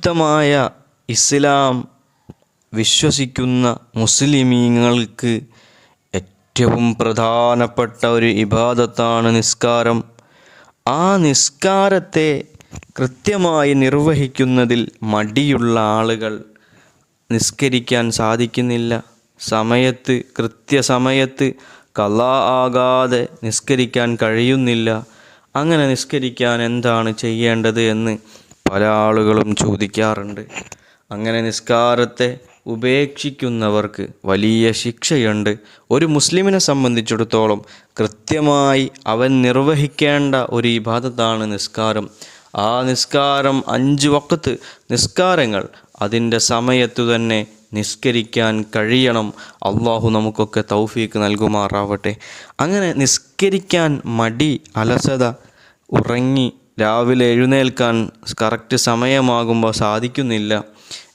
പരിശുദ്ധമായ ഇസ്ലാം വിശ്വസിക്കുന്ന മുസ്ലിമീങ്ങൾക്ക് ഏറ്റവും പ്രധാനപ്പെട്ട ഒരു ഇബാദത്താണ് നിസ്കാരം. ആ നിസ്കാരത്തെ കൃത്യമായി നിർവഹിക്കുന്നതിൽ മടിയുള്ള ആളുകൾ നിസ്കരിക്കാൻ സാധിക്കുന്നില്ല. സമയത്ത് കൃത്യസമയത്ത് കലാ ആകാതെ നിസ്കരിക്കാൻ കഴിയുന്നില്ല. അങ്ങനെ നിസ്കരിക്കാൻ എന്താണ് ചെയ്യേണ്ടത് എന്ന് പല ആളുകളും ചോദിക്കാറുണ്ട്. അങ്ങനെ നിസ്കാരത്തെ ഉപേക്ഷിക്കുന്നവർക്ക് വലിയ ശിക്ഷയുണ്ട്. ഒരു മുസ്ലിമിനെ സംബന്ധിച്ചിടത്തോളം കൃത്യമായി അവൻ നിർവഹിക്കേണ്ട ഒരു ഇബാദത്താണ് നിസ്കാരം. ആ നിസ്കാരം അഞ്ച് വക്കത്ത് നിസ്കാരങ്ങൾ അതിന്റെ സമയത്തു തന്നെ നിസ്കരിക്കാൻ കഴിയണം. അള്ളാഹു നമുക്കൊക്കെ തൗഫീക്ക് നൽകുമാറാവട്ടെ. അങ്ങനെ നിസ്കരിക്കാൻ മടി അലസത ഉറങ്ങി രാവിലെ എഴുന്നേൽക്കാൻ കറക്റ്റ് സമയമാകുമ്പോൾ സാധിക്കുന്നില്ല.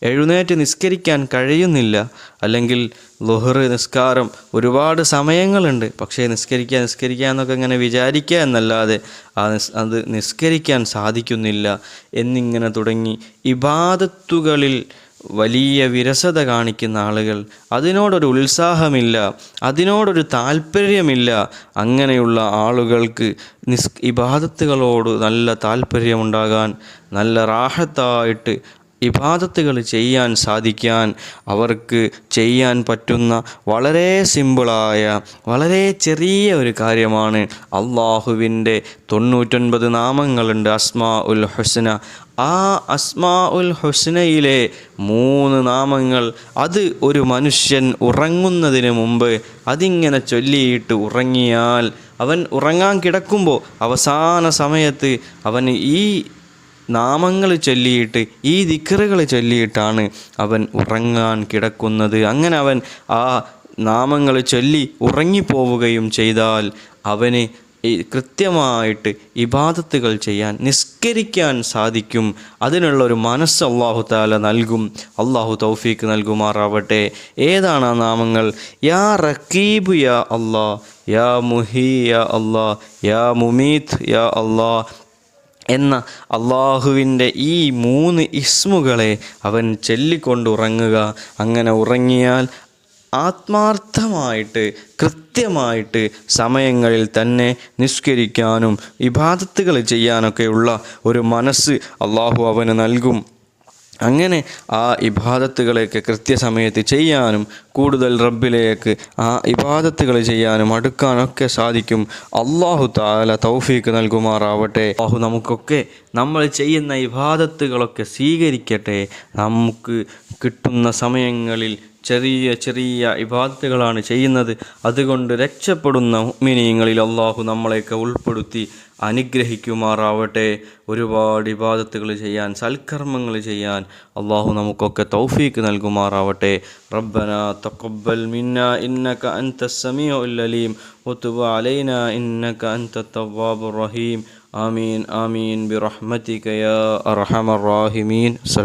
എഴുന്നേറ്റ് നിസ്കരിക്കാൻ കഴിയുന്നില്ല. അല്ലെങ്കിൽ ലുഹർ നിസ്കാരം ഒരുപാട് സമയങ്ങളുണ്ട്. പക്ഷേ നിസ്കരിക്കുക നിസ്കരിക്കുക എന്നൊക്കെ ഇങ്ങനെ വിചാരിക്കുക എന്നല്ലാതെ അത് നിസ്കരിക്കാൻ സാധിക്കുന്നില്ല. എന്നിങ്ങനെ തുടങ്ങി. ഇബാദത്തുകളിൽ വലിയ വിരസത കാണിക്കുന്ന ആളുകൾ. അതിനോടൊരു ഉത്സാഹമില്ല അതിനോടൊരു താല്പര്യമില്ല. അങ്ങനെയുള്ള ആളുകൾക്ക് നിസ് ഇബാദത്തുകളോട് നല്ല താല്പര്യമുണ്ടാകാൻ നല്ല റാഹത്തായിട്ട് ഇബാദത്തുകൾ ചെയ്യാൻ സാധിക്കാൻ അവർക്ക് ചെയ്യാൻ പറ്റുന്ന വളരെ സിമ്പിളായ വളരെ ചെറിയ ഒരു കാര്യമാണ് അള്ളാഹുവിന്റെ തൊണ്ണൂറ്റൊൻപത് നാമങ്ങളുണ്ട് അസ്മാ ഉൽ ഹുസ്ന. ആ അസ്മാ ഉൽ ഹുസ്നയിലെ മൂന്ന് നാമങ്ങൾ അത് ഒരു മനുഷ്യൻ ഉറങ്ങുന്നതിന് മുമ്പ് അതിങ്ങനെ ചൊല്ലിയിട്ട് ഉറങ്ങിയാൽ അവൻ ഉറങ്ങാൻ കിടക്കുമ്പോൾ അവസാന സമയത്ത് അവന് ഈ നാമങ്ങൾ ചൊല്ലിയിട്ട് ഈ ദിക്കറുകൾ ചൊല്ലിയിട്ടാണ് അവൻ ഉറങ്ങാൻ കിടക്കുന്നത്. അങ്ങനെ അവൻ ആ നാമങ്ങൾ ചൊല്ലി ഉറങ്ങിപ്പോവുകയും ചെയ്താൽ അവന് കൃത്യമായിട്ട് ഇബാദത്തുകൾ ചെയ്യാൻ നിസ്കരിക്കാൻ സാധിക്കും. അതിനുള്ള ഒരു മനസ്സ് അള്ളാഹു താല നൽകും. അള്ളാഹു തൗഫീക്ക് നൽകുമാറാവട്ടെ. ഏതാണ് ആ നാമങ്ങൾ? യാ റക്കീബ് യാ അള്ളാ യാ മുഹി യാ അള്ളാ യാ മുമീത് യാ അള്ളാ എന്ന അള്ളാഹുവിന്റെ ഈ മൂന്ന് ഇസ്മുകളെ അവൻ ചൊല്ലിക്കൊണ്ട് ഉറങ്ങുക. അങ്ങനെ ഉറങ്ങിയാൽ ആത്മാർത്ഥമായിട്ട് കൃത്യമായിട്ട് സമയങ്ങളിൽ തന്നെ നിഷ്കരിക്കാനും ഇബാദത്തുകൾ ചെയ്യാനൊക്കെയുള്ള ഒരു മനസ്സ് അള്ളാഹു അവന് നൽകും. അങ്ങനെ ആ ഇബാദത്തുകളെയൊക്കെ കൃത്യസമയത്ത് ചെയ്യാനും കൂടുതൽ റബ്ബിലേക്ക് ആ ഇബാദത്തുകൾ ചെയ്യാനും അടുക്കാനൊക്കെ സാധിക്കും. അള്ളാഹു താല തൗഫീക്ക് നൽകുമാറാവട്ടെ. അള്ളാഹു നമുക്കൊക്കെ നമ്മൾ ചെയ്യുന്ന ഇബാദത്തുകളൊക്കെ സ്വീകരിക്കട്ടെ. നമുക്ക് കിട്ടുന്ന സമയങ്ങളിൽ ചെറിയ ചെറിയ ഇബാദത്തുകളാണ് ചെയ്യുന്നത്. അതുകൊണ്ട് രക്ഷപ്പെടുന്ന മിനിയങ്ങളിൽ അള്ളാഹു നമ്മളെയൊക്കെ ഉൾപ്പെടുത്തി അനുഗ്രഹിക്കുമാറാവട്ടെ. ഒരുപാട് ഇബാദത്തുകൾ ചെയ്യാൻ സൽക്കർമ്മങ്ങൾ ചെയ്യാൻ അള്ളാഹു നമുക്കൊക്കെ തൗഫീക്ക് നൽകുമാറാവട്ടെ. റബ്ബന തഖബ്ബൽ മിന്ന ഇന്നക അൻത സമീഉൽ അലീം. വതുബ് അലൈന ഇന്നക അൻത തവ്വാബുർ റഹീം. ആമീൻ ആമീൻ. ബിറഹ്മതിക യാ അർഹമർ റാഹിമീൻ. അസ്സലാം